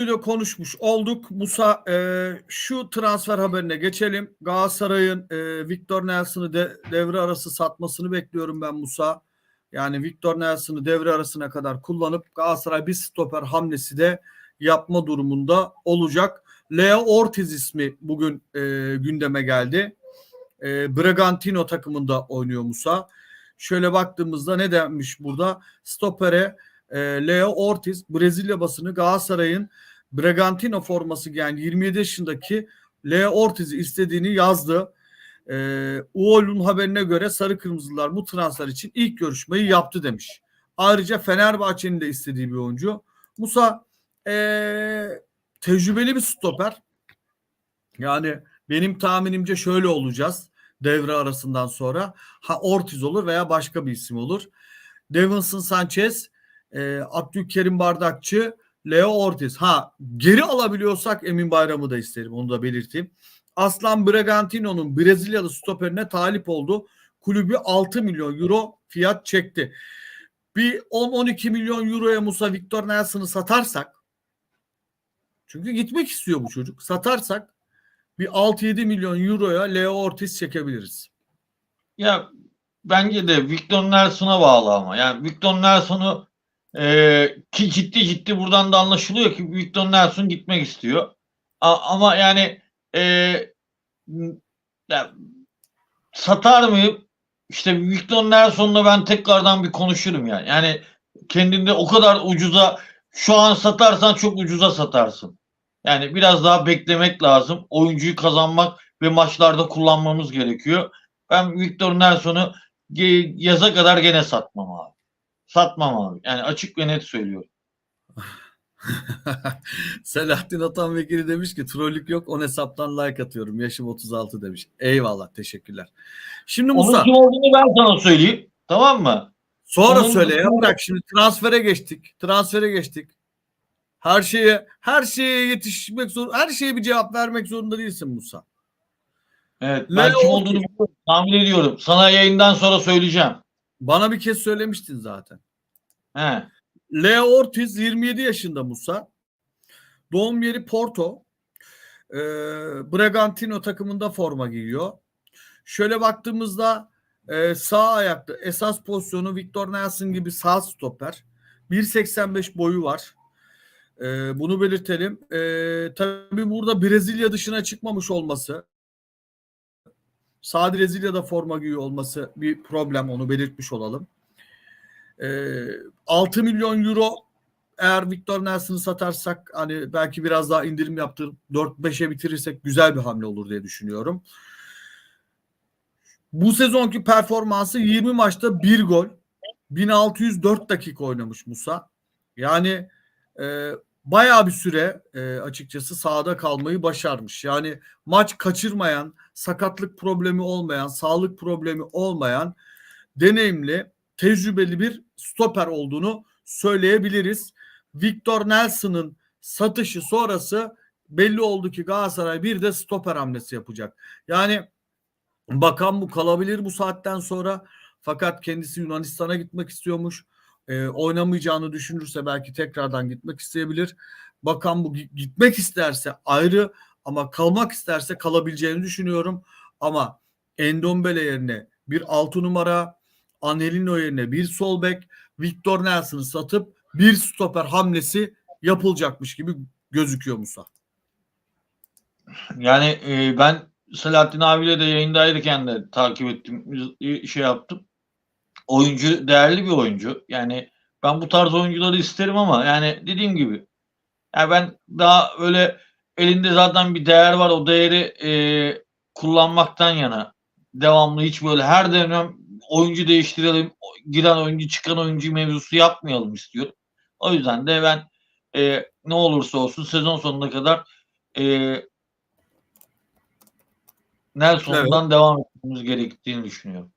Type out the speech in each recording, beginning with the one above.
konuyu konuşmuş olduk. Musa e, şu transfer haberine geçelim. Galatasaray'ın e, Victor Nelson'ı de, devre arası satmasını bekliyorum ben Musa. Yani Victor Nelson'ı devre arasına kadar kullanıp Galatasaray bir stoper hamlesi de yapma durumunda olacak. Leo Ortiz ismi bugün e, gündeme geldi. E, Bragantino takımında oynuyor Musa. Şöyle baktığımızda ne denmiş burada? Stopere e, Leo Ortiz Brezilya basını Galatasaray'ın Bragantino forması giyen 27 yaşındaki Leo Ortiz'i istediğini yazdı. E, Uol'un haberine göre Sarı Kırmızılar bu transfer için ilk görüşmeyi yaptı demiş. Ayrıca Fenerbahçe'nin de istediği bir oyuncu. Musa e, tecrübeli bir stoper. Yani benim tahminimce şöyle olacağız devre arasından sonra. Ha Ortiz olur veya başka bir isim olur. Davinson Sanchez, e, Abdülkerim Bardakçı, Leo Ortiz. Ha geri alabiliyorsak Emin Bayram'ı da isterim onu da belirteyim. Aslan Bragantino'nun Brezilyalı stoperine talip oldu. Kulübü 6 milyon euro fiyat çekti. Bir 10-12 milyon euroya Musa Victor Nelson'ı satarsak çünkü gitmek istiyor bu çocuk. Satarsak bir 6-7 milyon euroya Leo Ortiz çekebiliriz. Ya bence de Victor Nelson'a bağlı ama. Yani Victor Nelson'u e, ki ciddi ciddi buradan da anlaşılıyor ki Victor Nelson gitmek istiyor. A- ama yani e, ya, satar mıyım? İşte Victor Nelson'la ben tekrardan bir konuşurum yani. Yani kendinde o kadar ucuza şu an satarsan çok ucuza satarsın. Yani biraz daha beklemek lazım. Oyuncuyu kazanmak ve maçlarda kullanmamız gerekiyor. Ben Victor Nelson'u yaza kadar gene satmam. Satmam abi. Yani açık ve net söylüyorum. Selahattin Atan Vekili demiş ki trollük yok on hesaptan like atıyorum. Yaşım 36 demiş. Eyvallah teşekkürler. Şimdi Onun Musa kim olduğunu ben sana söyleyeyim. Tamam mı? sonra onun- söyle ya bırak şimdi transfere geçtik. Transfere geçtik. Her şeye her şeye yetişmek zor her şeye bir cevap vermek zorunda değilsin Musa. Evet. Ben Leo kim olduğunu tahmin ediyorum. Sana yayından sonra söyleyeceğim. Bana bir kez söylemiştin zaten. He. Leo Ortiz 27 yaşında Musa. Doğum yeri Porto. Ee, Bragantino takımında forma giyiyor. Şöyle baktığımızda e, sağ ayaklı esas pozisyonu Victor Nelson gibi sağ stoper. 1.85 boyu var. Ee, bunu belirtelim. Ee, tabii burada Brezilya dışına çıkmamış olması Sağ Brezilya'da forma giyiyor olması bir problem onu belirtmiş olalım. Ee, 6 milyon euro eğer Victor Nelson'ı satarsak hani belki biraz daha indirim yaptırıp 4-5'e bitirirsek güzel bir hamle olur diye düşünüyorum. Bu sezonki performansı 20 maçta 1 gol. 1604 dakika oynamış Musa. Yani e, bayağı bir süre e, açıkçası sahada kalmayı başarmış. Yani maç kaçırmayan, sakatlık problemi olmayan, sağlık problemi olmayan deneyimli, tecrübeli bir stoper olduğunu söyleyebiliriz. Victor Nelson'ın satışı sonrası belli oldu ki Galatasaray bir de stoper hamlesi yapacak. Yani bakan bu kalabilir bu saatten sonra fakat kendisi Yunanistan'a gitmek istiyormuş. E, oynamayacağını düşünürse belki tekrardan gitmek isteyebilir. Bakan bu gi- gitmek isterse ayrı ama kalmak isterse kalabileceğini düşünüyorum. Ama Endombele yerine bir 6 numara, Anelino yerine bir sol bek, Victor Nelson'ı satıp bir stoper hamlesi yapılacakmış gibi gözüküyor Musa. Yani e, ben Selahattin abiyle de yayındayken de takip ettim. Şey yaptım. Oyuncu değerli bir oyuncu. Yani ben bu tarz oyuncuları isterim ama yani dediğim gibi yani ben daha öyle elinde zaten bir değer var. O değeri e, kullanmaktan yana devamlı hiç böyle her dönem oyuncu değiştirelim, giren oyuncu çıkan oyuncu mevzusu yapmayalım istiyorum. O yüzden de ben e, ne olursa olsun sezon sonuna kadar e, Nelson'dan devam etmemiz gerektiğini düşünüyorum.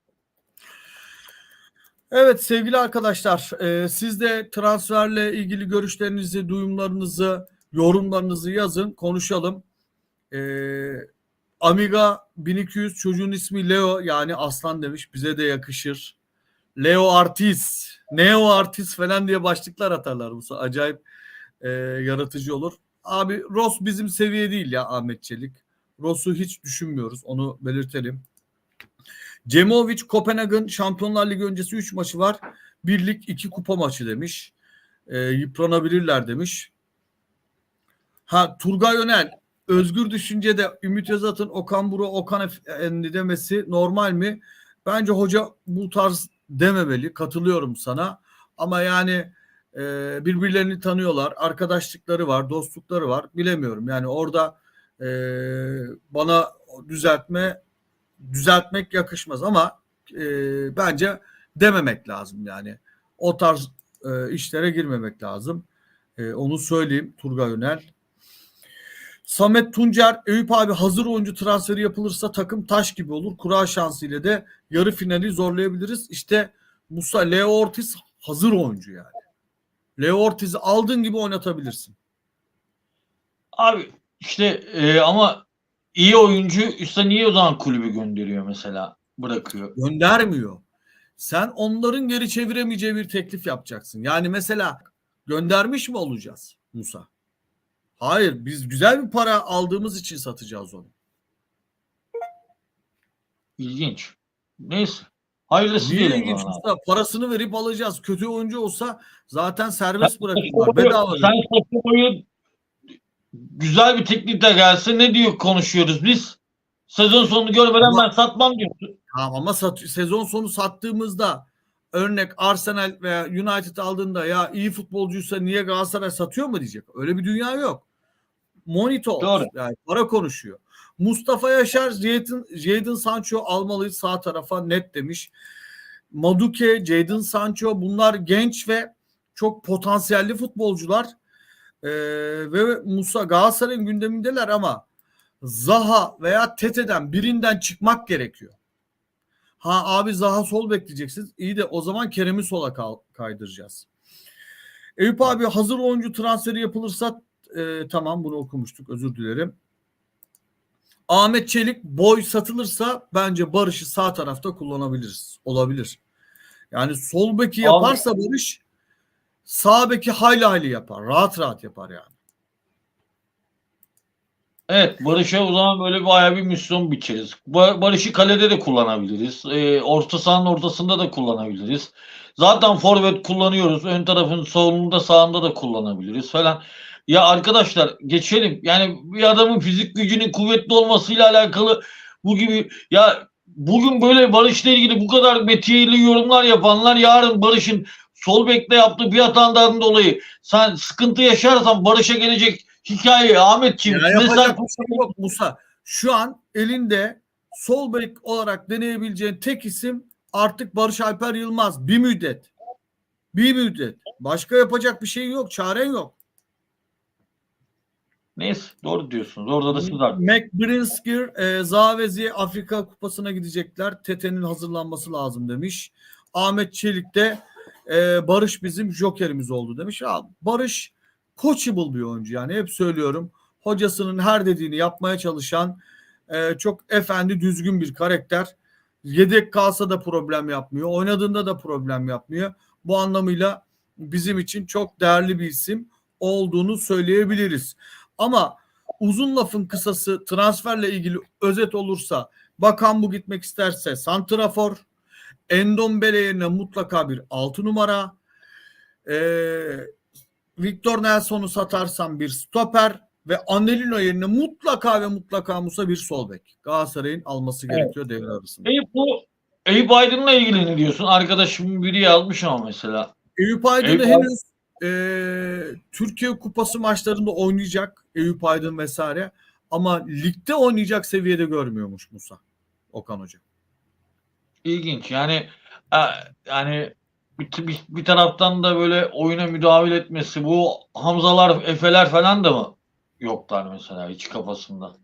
Evet sevgili arkadaşlar e, siz de transferle ilgili görüşlerinizi, duyumlarınızı, yorumlarınızı yazın konuşalım. E, Amiga 1200 çocuğun ismi Leo yani aslan demiş bize de yakışır. Leo Artis, Neo Artis falan diye başlıklar atarlar bu acayip e, yaratıcı olur. Abi Ross bizim seviye değil ya Ahmet Çelik. Ross'u hiç düşünmüyoruz. Onu belirtelim. Cemovic Kopenhag'ın Şampiyonlar Ligi öncesi 3 maçı var. Birlik 2 kupa maçı demiş. Ee, yıpranabilirler demiş. Ha Turgay Önel özgür düşüncede Ümit Özat'ın Okan Buru Okan Efendi demesi normal mi? Bence hoca bu tarz dememeli. Katılıyorum sana. Ama yani e, birbirlerini tanıyorlar. Arkadaşlıkları var, dostlukları var. Bilemiyorum. Yani orada e, bana düzeltme düzeltmek yakışmaz ama e, bence dememek lazım yani. O tarz e, işlere girmemek lazım. E, onu söyleyeyim Turgay Önel. Samet Tuncer, Eyüp abi hazır oyuncu transferi yapılırsa takım taş gibi olur. Kura şansıyla de yarı finali zorlayabiliriz. İşte Musa Leo Ortiz hazır oyuncu yani. Leo Ortiz'i aldığın gibi oynatabilirsin. Abi işte e, ama iyi oyuncu üstte niye o zaman kulübü gönderiyor mesela? Bırakıyor. Göndermiyor. Sen onların geri çeviremeyeceği bir teklif yapacaksın. Yani mesela göndermiş mi olacağız Musa? Hayır biz güzel bir para aldığımız için satacağız onu. İlginç. Neyse. Hayırlısı Niye diyelim. ilginç o zaman. Musa? Parasını verip alacağız. Kötü oyuncu olsa zaten serbest bırakırlar. Bedava. Sen Sassuolo'yu güzel bir teklifle gelse ne diyor konuşuyoruz biz? Sezon sonunu görmeden Ama- ben satmam diyorsun. Tamam ama sat- sezon sonu sattığımızda örnek Arsenal veya United aldığında ya iyi futbolcuysa niye Galatasaray satıyor mu diyecek. Öyle bir dünya yok. Monito Doğru. yani para konuşuyor. Mustafa Yaşar Jadon, Jadon Sancho almalıyız sağ tarafa net demiş. Maduke, Jadon Sancho bunlar genç ve çok potansiyelli futbolcular. Ee, ve Musa Galatasaray'ın gündemindeler ama Zaha veya Tete'den birinden çıkmak gerekiyor. Ha abi Zaha sol bekleyeceksiniz. İyi de o zaman Kerem'i sola kaydıracağız. Eyüp abi hazır oyuncu transferi yapılırsa e, tamam bunu okumuştuk özür dilerim. Ahmet Çelik boy satılırsa bence Barış'ı sağ tarafta kullanabiliriz. Olabilir. Yani sol beki yaparsa Barış sağ beki hayli hayli yapar. Rahat rahat yapar yani. Evet Barış'a o zaman böyle bayağı bir misyon biçeriz. Ba- Barış'ı kalede de kullanabiliriz. Ee, orta sahanın ortasında da kullanabiliriz. Zaten forvet kullanıyoruz. Ön tarafın solunda sağında da kullanabiliriz falan. Ya arkadaşlar geçelim. Yani bir adamın fizik gücünün kuvvetli olmasıyla alakalı bu gibi ya bugün böyle Barış'la ilgili bu kadar metiyeli yorumlar yapanlar yarın Barış'ın sol bekle yaptığı bir hatandan dolayı sen sıkıntı yaşarsan Barış'a gelecek hikaye Ahmetciğim Ya yapacak bir şey yok Musa. Şu an elinde sol bek olarak deneyebileceğin tek isim artık Barış Alper Yılmaz. Bir müddet. Bir müddet. Başka yapacak bir şey yok. Çaren yok. Neyse doğru diyorsunuz. Orada da siz. Mac Brinskir, e, Zavezi Afrika Kupası'na gidecekler. Tete'nin hazırlanması lazım demiş. Ahmet Çelik de e, Barış bizim jokerimiz oldu demiş. Ya, Barış coachable bir oyuncu yani hep söylüyorum. Hocasının her dediğini yapmaya çalışan e, çok efendi düzgün bir karakter. Yedek kalsa da problem yapmıyor. Oynadığında da problem yapmıyor. Bu anlamıyla bizim için çok değerli bir isim olduğunu söyleyebiliriz. Ama uzun lafın kısası transferle ilgili özet olursa Bakan bu gitmek isterse Santrafor, Endombele yerine mutlaka bir 6 numara, ee, Victor Nelson'u satarsam bir stoper ve Anelino yerine mutlaka ve mutlaka Musa bir sol bek. Galatasaray'ın alması Evet. gerekiyor devre arasında. Eyüp bu Eyüp Aydın'la ilgili ne diyorsun? Arkadaşımın biri yazmış ama mesela. Eyüp Aydın da Eyüp henüz e, Türkiye Kupası maçlarında oynayacak Eyüp Aydın vesaire ama ligde oynayacak seviyede görmüyormuş Musa Okan Hoca. İlginç. Yani e, yani bir, bir, bir taraftan da böyle oyuna müdahale etmesi bu Hamzalar, Efeler falan da mı yoklar mesela hiç kafasında?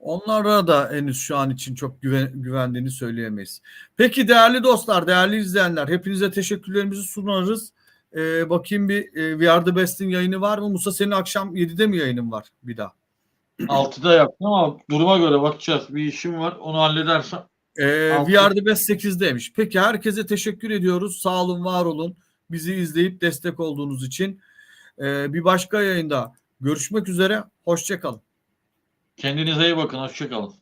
Onlara da henüz şu an için çok güven, güvendiğini söyleyemeyiz. Peki değerli dostlar, değerli izleyenler hepinize teşekkürlerimizi sunarız. Ee, bakayım bir e, We Are The Best'in yayını var mı? Musa senin akşam 7'de mi yayının var bir daha? 6'da yaptım ama duruma göre bakacağız. Bir işim var. Onu halledersem. Ee, Altı. We Are The Best 8'deymiş. Peki herkese teşekkür ediyoruz. Sağ olun, var olun. Bizi izleyip destek olduğunuz için. Ee, bir başka yayında Görüşmek üzere. Hoşçakalın. Kendinize iyi bakın. Hoşçakalın.